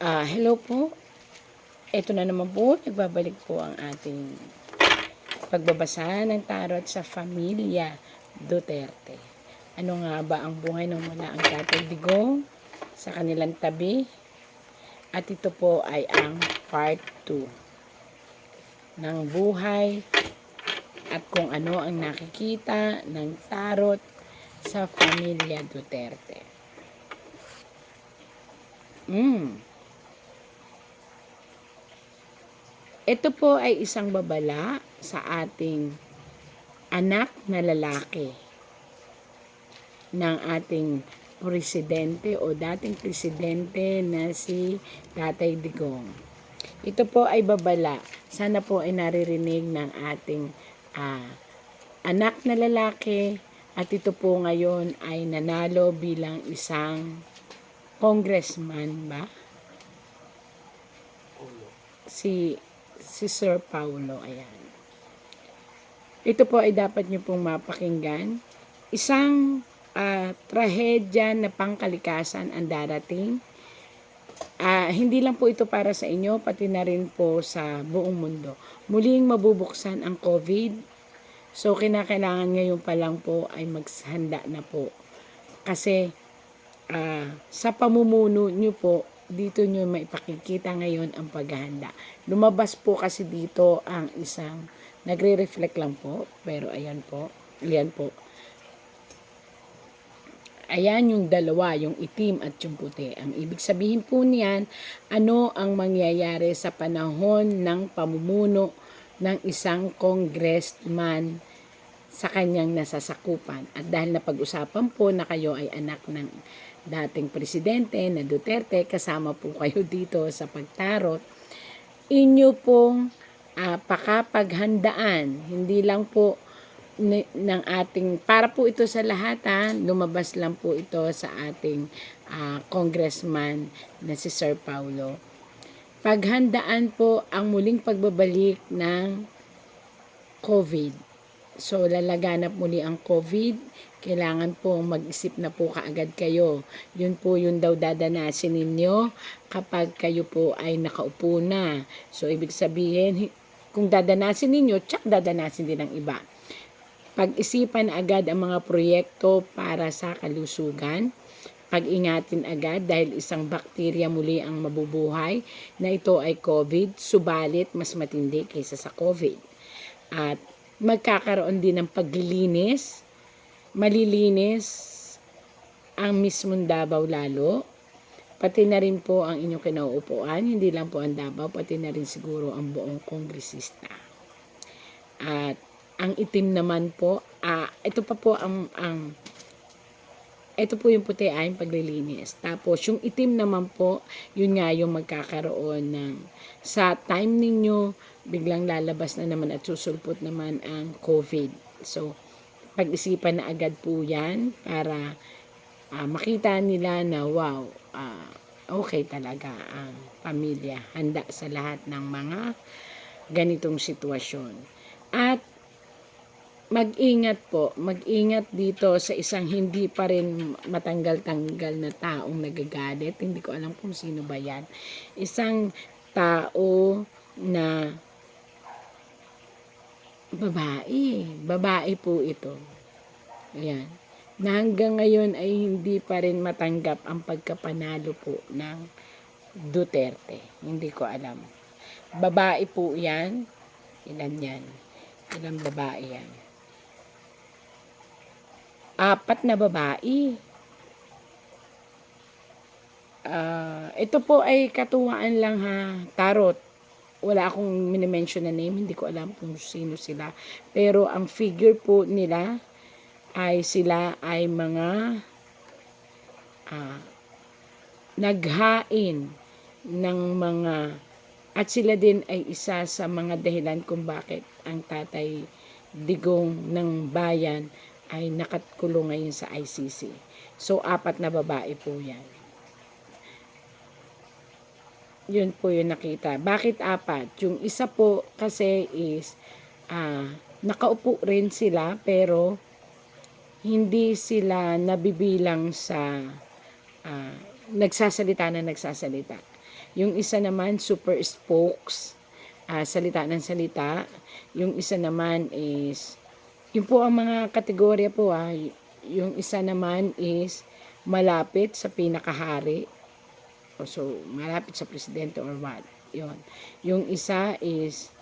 Ah, hello po. Ito na naman po, nagbabalik po ang ating pagbabasa ng tarot sa Familia Duterte. Ano nga ba ang buhay ng mula ang Tatay Digong sa kanilang tabi? At ito po ay ang part 2 ng buhay at kung ano ang nakikita ng tarot sa Familia Duterte. Mm. Ito po ay isang babala sa ating anak na lalaki ng ating presidente o dating presidente na si Tatay Digong. Ito po ay babala. Sana po ay naririnig ng ating ah, anak na lalaki at ito po ngayon ay nanalo bilang isang congressman ba? Si si Sir Paulo, ayan. Ito po ay dapat niyo pong mapakinggan. Isang ah, trahedya na pangkalikasan ang darating. Ah, hindi lang po ito para sa inyo, pati na rin po sa buong mundo. Muling mabubuksan ang COVID. So, kinakailangan ngayon pa lang po ay maghanda na po. Kasi, ah, sa pamumuno nyo po, dito nyo maipakikita ngayon ang paghahanda. Lumabas po kasi dito ang isang, nagre-reflect lang po, pero ayan po, ayan po. Ayan yung dalawa, yung itim at yung puti. Ang ibig sabihin po niyan, ano ang mangyayari sa panahon ng pamumuno ng isang congressman sa kanyang nasasakupan. At dahil napag-usapan po na kayo ay anak ng dating presidente na Duterte, kasama po kayo dito sa pagtarot, inyo pong ah, pakapaghandaan, hindi lang po ng ating, para po ito sa lahat ha, lumabas lang po ito sa ating ah, congressman na si Sir Paulo. Paghandaan po ang muling pagbabalik ng COVID. So, lalaganap muli ang COVID. Kailangan po mag-isip na po kaagad kayo. Yun po yung daw dadanasin ninyo kapag kayo po ay nakaupo na. So, ibig sabihin, hi- kung dadanasin ninyo, tsak dadanasin din ng iba. Pag-isipan agad ang mga proyekto para sa kalusugan. Pag-ingatin agad dahil isang bakterya muli ang mabubuhay na ito ay COVID, subalit mas matindi kaysa sa COVID. At magkakaroon din ng paglilinis, malilinis ang mismong Davao lalo, pati na rin po ang inyong kinauupuan, hindi lang po ang Davao, pati na rin siguro ang buong kongresista. At ang itim naman po, ah, ito pa po ang, ang ito po yung puti ay yung paglilinis. Tapos, yung itim naman po, yun nga yung magkakaroon ng, sa time ninyo, biglang lalabas na naman at susulpot naman ang COVID. So, pag-isipan na agad po yan para ah, makita nila na wow, ah, okay talaga ang pamilya. Handa sa lahat ng mga ganitong sitwasyon. At mag-ingat po, mag-ingat dito sa isang hindi pa rin matanggal-tanggal na taong nagagalit. Hindi ko alam kung sino ba yan. Isang tao na babae. Babae po ito. Ayan. Na hanggang ngayon ay hindi pa rin matanggap ang pagkapanalo po ng Duterte. Hindi ko alam. Babae po yan. Ilan yan? Ilang babae yan? Apat na babae. Ah, ito po ay katuwaan lang ha, tarot. Wala akong minimension na name, hindi ko alam kung sino sila. Pero ang figure po nila ay sila ay mga ah, naghain ng mga at sila din ay isa sa mga dahilan kung bakit ang tatay digong ng bayan ay nakatkulong ngayon sa ICC. So, apat na babae po yan. Yun po yung nakita. Bakit apat? Yung isa po kasi is ah, nakaupo rin sila pero hindi sila nabibilang sa ah, nagsasalita na nagsasalita. Yung isa naman, super spokes, ah, salita ng salita. Yung isa naman is, yun po ang mga kategorya po ah. Yung isa naman is, malapit sa pinakahari. O so, malapit sa presidente or what. Yun. Yung isa is,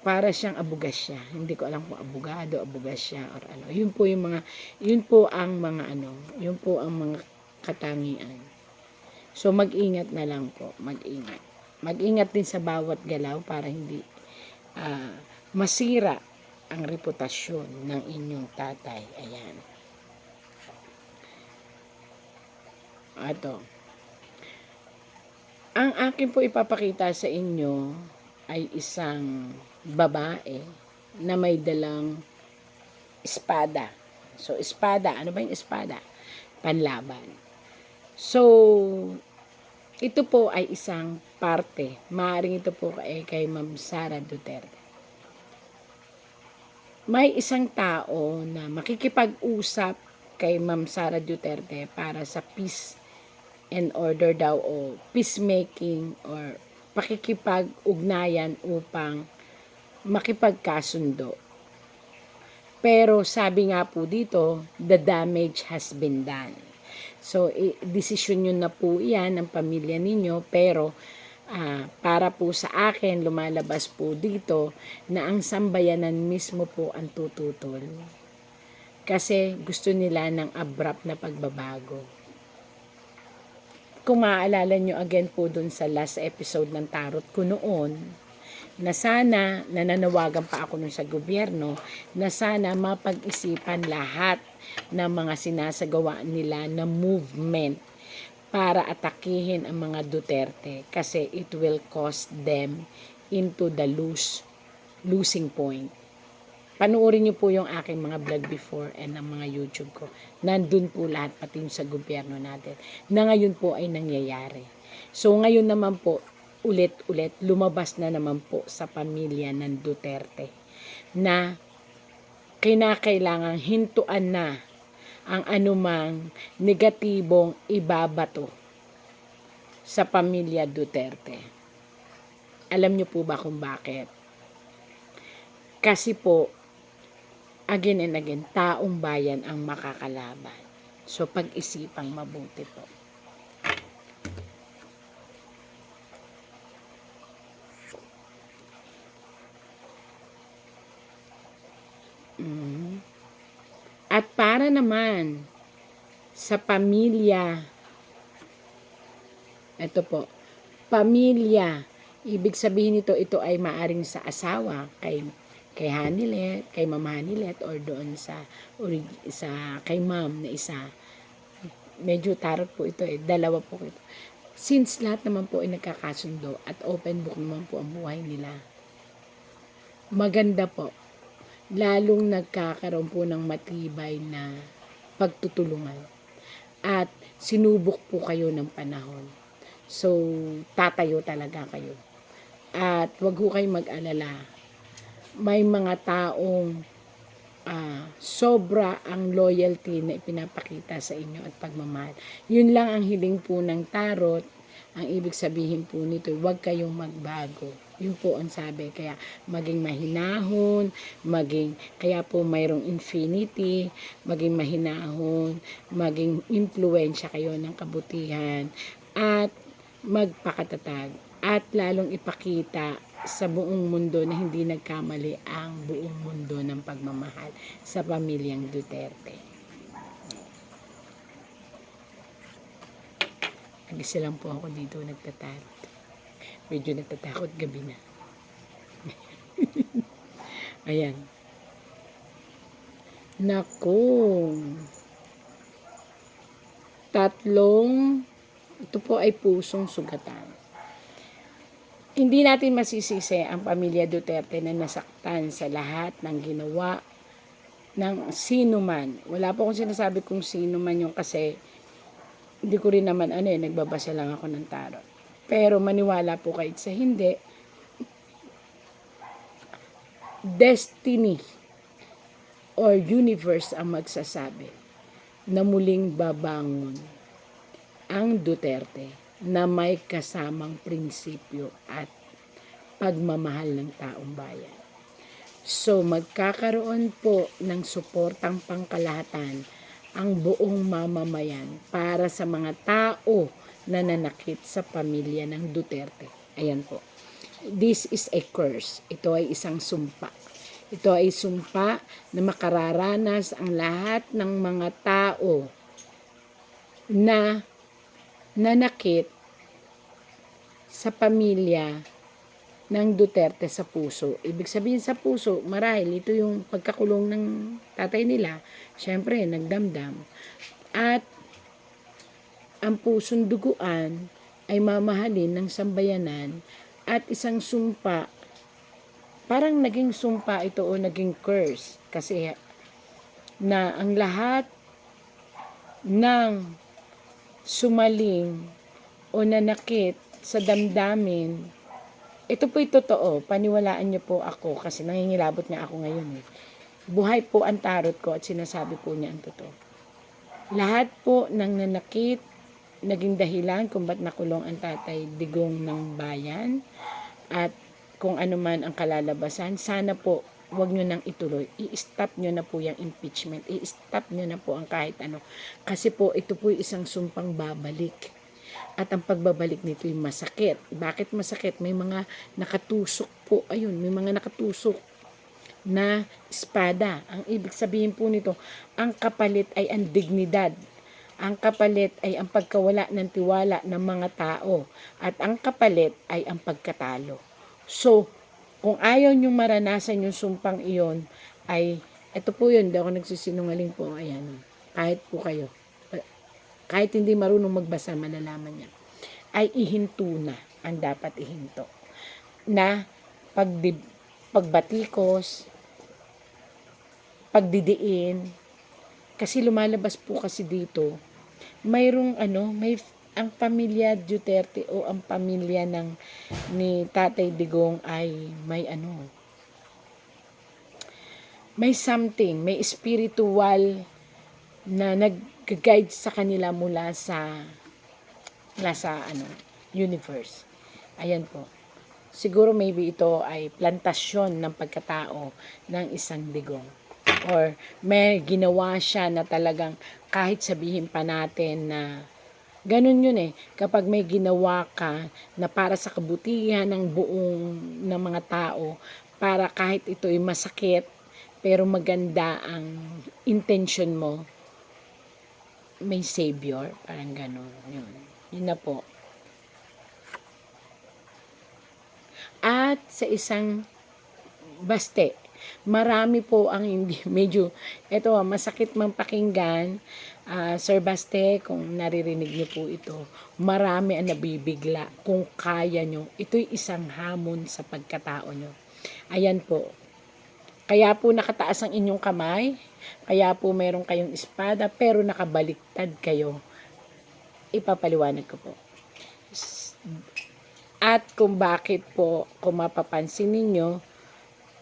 para siyang abugasya. Hindi ko alam kung abogado, abugasya or ano. Yun po yung mga yun po ang mga ano, yun po ang mga katangian. So mag-ingat na lang po, mag-ingat. Mag-ingat din sa bawat galaw para hindi ah, masira ang reputasyon ng inyong tatay. Ayan. Ato. Ang akin po ipapakita sa inyo ay isang babae na may dalang espada. So, espada. Ano ba yung espada? Panlaban. So, ito po ay isang parte. Maaring ito po ay kay Ma'am Sara Duterte. May isang tao na makikipag-usap kay Ma'am Sara Duterte para sa peace and order daw o peacemaking or pakikipag-ugnayan upang makipagkasundo. Pero sabi nga po dito, the damage has been done. So, desisyon nyo na po yan ng pamilya ninyo, pero ah, para po sa akin, lumalabas po dito na ang sambayanan mismo po ang tututol. Kasi gusto nila ng abrupt na pagbabago kung maaalala nyo again po dun sa last episode ng tarot ko noon, na sana, nananawagan pa ako nun sa gobyerno, na sana mapag-isipan lahat ng mga sinasagawa nila na movement para atakihin ang mga Duterte kasi it will cost them into the lose, losing point. Panoorin niyo po yung aking mga vlog before and ang mga YouTube ko. Nandun po lahat pati sa gobyerno natin na ngayon po ay nangyayari. So ngayon naman po, ulit-ulit, lumabas na naman po sa pamilya ng Duterte na kinakailangang hintuan na ang anumang negatibong ibabato sa pamilya Duterte. Alam niyo po ba kung bakit? Kasi po, again and again, taong bayan ang makakalaban. So, pag-isipang mabuti po. Mm. At para naman sa pamilya, ito po, pamilya, ibig sabihin nito, ito ay maaring sa asawa, kay kay Hanilet, kay Ma'am Hanilet, or doon sa, sa kay Ma'am na isa. Medyo tarot po ito eh, dalawa po ito. Since lahat naman po ay nagkakasundo at open book naman po ang buhay nila, maganda po, lalong nagkakaroon po ng matibay na pagtutulungan. At sinubok po kayo ng panahon. So, tatayo talaga kayo. At wag ho kayong mag-alala. May mga taong ah, sobra ang loyalty na ipinapakita sa inyo at pagmamahal. Yun lang ang hiling po ng tarot. Ang ibig sabihin po nito, huwag kayong magbago. Yun po ang sabi. Kaya maging mahinahon, maging, kaya po mayroong infinity, maging mahinahon, maging impluensya kayo ng kabutihan, at magpakatatag. At lalong ipakita sa buong mundo na hindi nagkamali ang buong mundo ng pagmamahal sa pamilyang Duterte. Nag-isa lang po ako dito nagtatarot. Medyo nagtatakot gabi na. Ayan. Nako. Tatlong, ito po ay pusong sugatan. Hindi natin masisisi ang pamilya Duterte na nasaktan sa lahat ng ginawa ng sino man. Wala po akong sinasabi kung sino man yung kasi hindi ko rin naman ano eh, nagbabasa lang ako ng tarot. Pero maniwala po kahit sa hindi, destiny or universe ang magsasabi na muling babangon ang Duterte na may kasamang prinsipyo at pagmamahal ng taong bayan. So magkakaroon po ng suportang pangkalahatan ang buong mamamayan para sa mga tao na nanakit sa pamilya ng Duterte. Ayan po. This is a curse. Ito ay isang sumpa. Ito ay sumpa na makararanas ang lahat ng mga tao na nanakit sa pamilya ng Duterte sa puso. Ibig sabihin sa puso, marahil ito yung pagkakulong ng tatay nila. Siyempre, nagdamdam. At ang pusong duguan ay mamahalin ng sambayanan at isang sumpa parang naging sumpa ito o naging curse kasi na ang lahat ng sumaling o nanakit sa damdamin ito po'y totoo. Paniwalaan niyo po ako kasi nangingilabot nga ako ngayon. Eh. Buhay po ang tarot ko at sinasabi po niya ang totoo. Lahat po ng nanakit, naging dahilan kung ba't nakulong ang tatay digong ng bayan at kung ano man ang kalalabasan, sana po wag nyo nang ituloy. I-stop nyo na po yung impeachment. I-stop nyo na po ang kahit ano. Kasi po, ito po isang sumpang babalik. At ang pagbabalik nito ay masakit. Bakit masakit? May mga nakatusok po. Ayun, may mga nakatusok na espada. Ang ibig sabihin po nito, ang kapalit ay ang dignidad. Ang kapalit ay ang pagkawala ng tiwala ng mga tao. At ang kapalit ay ang pagkatalo. So, kung ayaw nyo maranasan yung sumpang iyon, ay, ito po yun, hindi ako nagsisinungaling po, ayan, kahit po kayo, kahit hindi marunong magbasa, malalaman niya, ay ihinto na ang dapat ihinto. Na pagdi, pagbatikos, pagdidiin, kasi lumalabas po kasi dito, mayroong ano, may ang pamilya Duterte o ang pamilya ng ni Tatay Digong ay may ano may something, may spiritual na nag-guide sa kanila mula sa mula sa ano, universe. Ayan po. Siguro maybe ito ay plantasyon ng pagkatao ng isang digong. Or may ginawa siya na talagang kahit sabihin pa natin na ganun yun eh. Kapag may ginawa ka na para sa kabutihan ng buong ng mga tao, para kahit ito ay masakit, pero maganda ang intention mo, may savior, parang gano'n. Yun. Yun na po. At sa isang baste, marami po ang hindi, medyo, eto masakit mang pakinggan, ah, Sir Baste, kung naririnig niyo po ito, marami ang nabibigla kung kaya nyo. Ito'y isang hamon sa pagkatao nyo. Ayan po. Kaya po nakataas ang inyong kamay, kaya po meron kayong espada, pero nakabaliktad kayo. Ipapaliwanag ko po. At kung bakit po, kung mapapansin ninyo,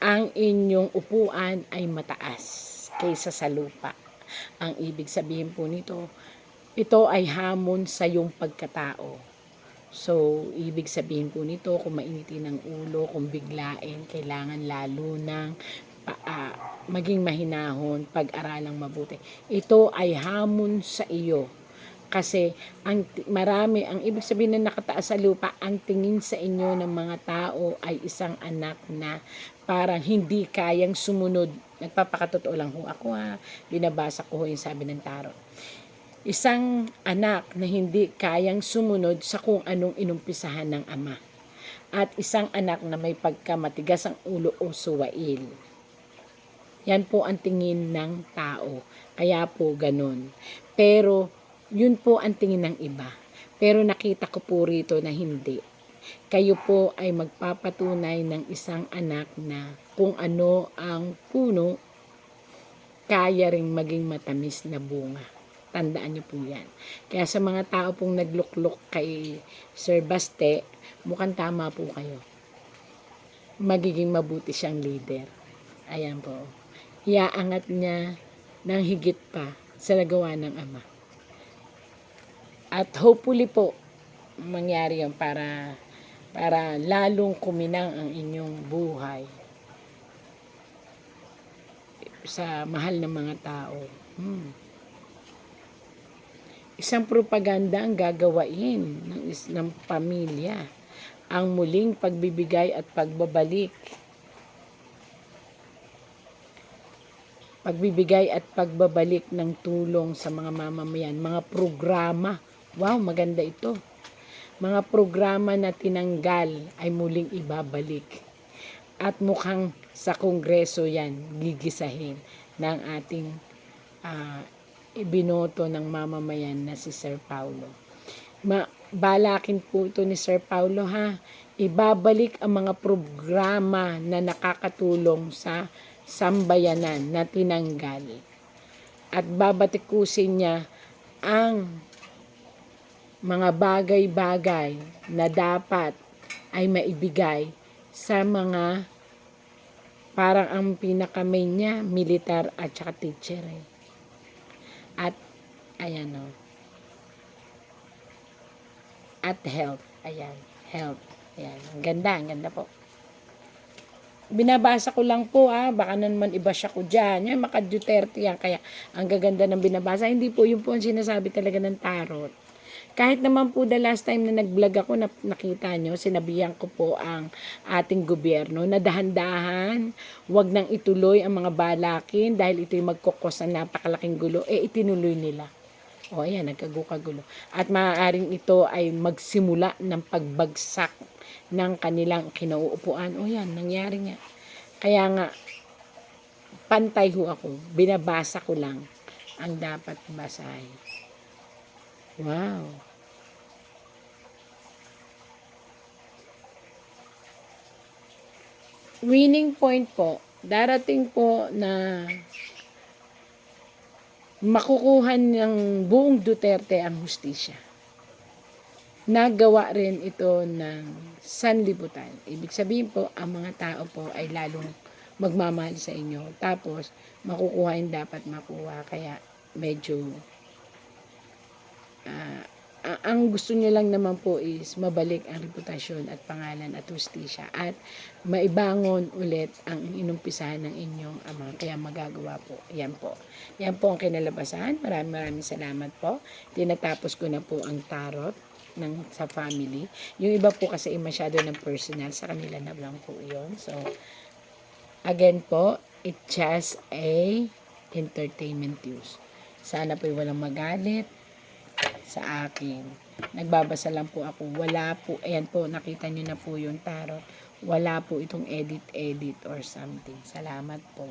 ang inyong upuan ay mataas kaysa sa lupa. Ang ibig sabihin po nito, ito ay hamon sa iyong pagkatao. So, ibig sabihin po nito, kung mainitin ang ulo, kung biglain, kailangan lalo ng ah, maging mahinahon, pag-aralang mabuti. Ito ay hamon sa iyo. Kasi ang marami, ang ibig sabihin na nakataas sa lupa, ang tingin sa inyo ng mga tao ay isang anak na parang hindi kayang sumunod. Nagpapakatotoo lang ho ako ha. Binabasa ko ho yung sabi ng tarot. Isang anak na hindi kayang sumunod sa kung anong inumpisahan ng ama. At isang anak na may pagkamatigas ang ulo o suwail. Yan po ang tingin ng tao. Kaya po ganun. Pero yun po ang tingin ng iba. Pero nakita ko po rito na hindi. Kayo po ay magpapatunay ng isang anak na kung ano ang puno, kaya ring maging matamis na bunga. Tandaan niyo po yan. Kaya sa mga tao pong nagluklok kay Sir Baste, mukhang tama po kayo. Magiging mabuti siyang leader. Ayan po. Iaangat niya ng higit pa sa nagawa ng ama. At hopefully po, mangyari yun para, para lalong kuminang ang inyong buhay sa mahal ng mga tao. Hmm. Isang propaganda ang gagawain ng Islam pamilya ang muling pagbibigay at pagbabalik. Pagbibigay at pagbabalik ng tulong sa mga mamamayan, mga programa. Wow, maganda ito. Mga programa na tinanggal ay muling ibabalik. At mukhang sa kongreso yan gigisahin ng ating ah, ibinoto ng mamamayan na si Sir Paulo. Ma balakin po ito ni Sir Paulo ha. Ibabalik ang mga programa na nakakatulong sa sambayanan na tinanggal. At babatikusin niya ang mga bagay-bagay na dapat ay maibigay sa mga parang ang pinaka-main niya, militar at saka teacher eh. At, ayan o. At health. Ayan, health. Ayan, ang ganda, ang ganda po. Binabasa ko lang po ah, baka na naman iba siya ko dyan. Yan, maka Duterte yan, kaya ang gaganda ng binabasa. Hindi po, yun po ang sinasabi talaga ng tarot. Kahit naman po the last time na nag-vlog ako, na, nakita nyo, sinabihan ko po ang ating gobyerno na dahan-dahan, wag nang ituloy ang mga balakin dahil ito'y magkukos ng napakalaking gulo, eh itinuloy nila. O ayan, nagkagukagulo. At maaaring ito ay magsimula ng pagbagsak ng kanilang kinauupuan. O yan, nangyari nga. Kaya nga, pantay ho ako. Binabasa ko lang ang dapat basahin. Wow. Winning point po, darating po na makukuha ng buong Duterte ang hustisya. Nagawa rin ito ng sanlibutan. Ibig sabihin po, ang mga tao po ay lalong magmamahal sa inyo. Tapos, makukuha yung dapat makuha. Kaya, medyo a- ang gusto niyo lang naman po is mabalik ang reputasyon at pangalan at hustisya at maibangon ulit ang inumpisahan ng inyong ama. Kaya magagawa po. Yan po. Yan po ang kinalabasan. Maraming maraming salamat po. Tinatapos ko na po ang tarot ng sa family. Yung iba po kasi masyado ng personal sa kanila na lang po yun. So, again po, it's just a entertainment use. Sana po walang magalit sa akin. Nagbabasa lang po ako. Wala po, ayan po, nakita nyo na po yung tarot. Wala po itong edit-edit or something. Salamat po.